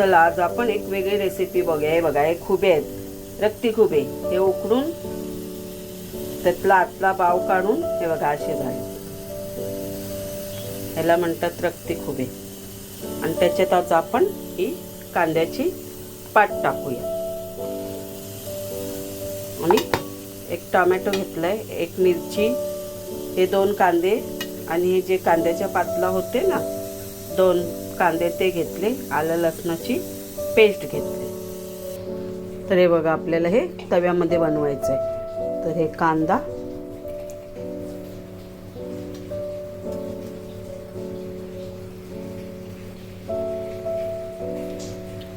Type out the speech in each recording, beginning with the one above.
चला आज आपण एक वेगळी रेसिपी बघूया. हे बघा हे खुबे आहेत. रक्ती खुबे हे उकडून त्यातला आतला बाव काढून हे बघा असे झाले. ह्याला म्हणतात रक्ती खुबे आणि त्याच्यात आज आपण ही कांद्याची पाट टाकूया. आणि एक टोमॅटो घेतलाय एक मिरची हे दोन कांदे आणि हे जे कांद्याच्या पातला होते ना दोन कांदे ते घेतले आलं लसणाची पेस्ट घेतली. तर हे बघा आपल्याला हे तव्यामध्ये बनवायचं आहे तर हे कांदा.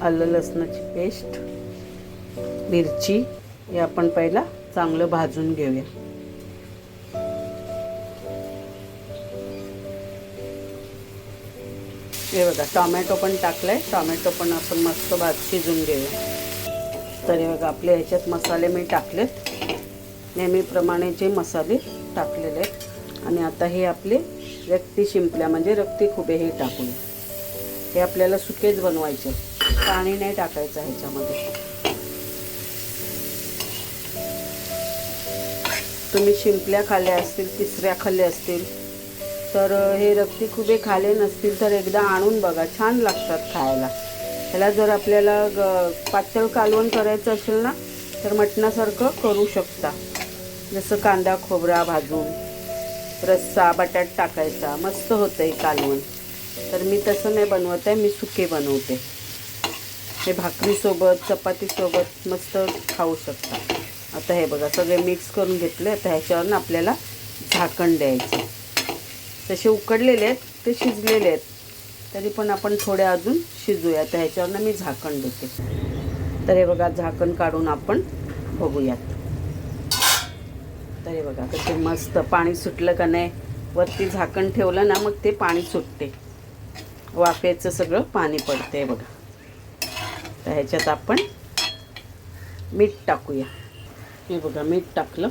आलं लसणाची पेस्ट मिरची. हे आपण पहिला चांगलं भाजून घेऊया. हे बघा टोमॅटो पण टाकलाय. टोमॅटो पण आपण मस्त भात शिजून घेऊया. तर हे बघा आपल्या ह्याच्यात मसाले मी टाकलेत. नेहमीप्रमाणे जे मसाले टाकलेले आहेत. आणि आता हे आपले रक्ती शिंपल्या म्हणजे रक्ती खुबे हे टाकून. हे आपल्याला सुकेच बनवायचे पाणी नाही टाकायचं ह्याच्यामध्ये. तुम्ही शिंपल्या खाल्ल्या असतील तिसऱ्या खाल्ल्या असतील तर हे रक्ती खुबे खाले नसतील तर एकदा आणून बघा. छान लागतात खायला. ह्याला जर आपल्याला ग पातळ कालवण करायचं असेल ना तर मटणासारखं करू शकता. जसं कांदा खोबरा भाजून रस्सा बटाट टाकायचा. मस्त होतं आहे कालवण. तर मी तसं नाही बनवत आहे मी सुके बनवते. हे भाकरीसोबत चपातीसोबत मस्त खाऊ शकता. आता हे बघा सगळे मिक्स करून घेतले. आता ह्याच्यावरनं आपल्याला झाकण द्यायचं. तसे उकडलेले आहेत ते शिजलेले आहेत. तरी पण आपण थोडे अजून शिजूया तर ह्याच्यावरनं मी झाकण देते. तर हे बघा झाकण काढून आपण बघूयात. तर हे बघा कसे मस्त पाणी सुटलं का नाही. वरती झाकण ठेवलं ना मग ते पाणी सुटते. वाफेचं सगळं पाणी पडते बघा. तर ह्याच्यात आपण मीठ टाकूया. हे बघा मीठ टाकलं.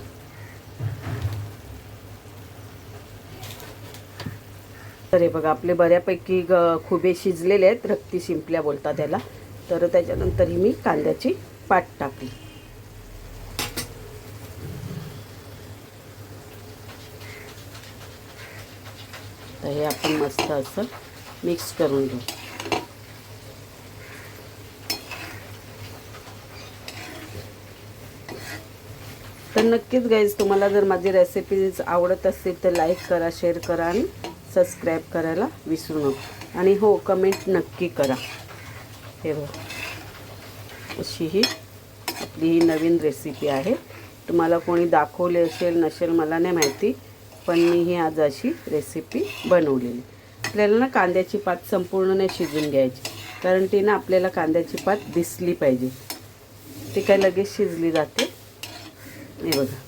तर हे बघा आपले बऱ्यापैकी ग खुबे शिजलेले आहेत रक्ती शिंपल्या बोलतात त्याला तर त्याच्यानंतर ही मी कांद्याची पाट टाकली. तर हे आपण मस्त असं मिक्स करून घेऊ. तर नक्कीच गाईज तुम्हाला जर माझी रेसिपीज आवडत असतील तर लाईक करा शेअर करा आणि सबस्क्राईब करायला विसरू नका. आणि हो कमेंट नक्की करा. हे बघ. अशी ही आपली ही नवीन रेसिपी आहे. तुम्हाला कोणी दाखवले असेल नसेल मला नाही माहिती पण मी ही आज अशी रेसिपी बनवलेली. आपल्याला ना कांद्याची पात संपूर्ण नाही शिजून घ्यायची. कारण ती ना आपल्याला कांद्याची पात दिसली पाहिजे. ती काय लगेच शिजली जाते. हे बघा.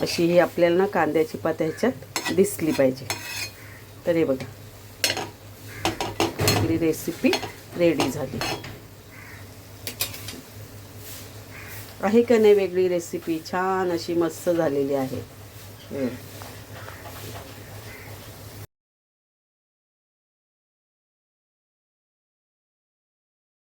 अशी ही आपल्याला ना कांद्याची पात ह्याच्यात दिसली पाहिजे. तर हे बघा. आपली रेसिपी रेडी झाली. आहे का नाही वेगळी रेसिपी छान अशी मस्त झालेली आहे.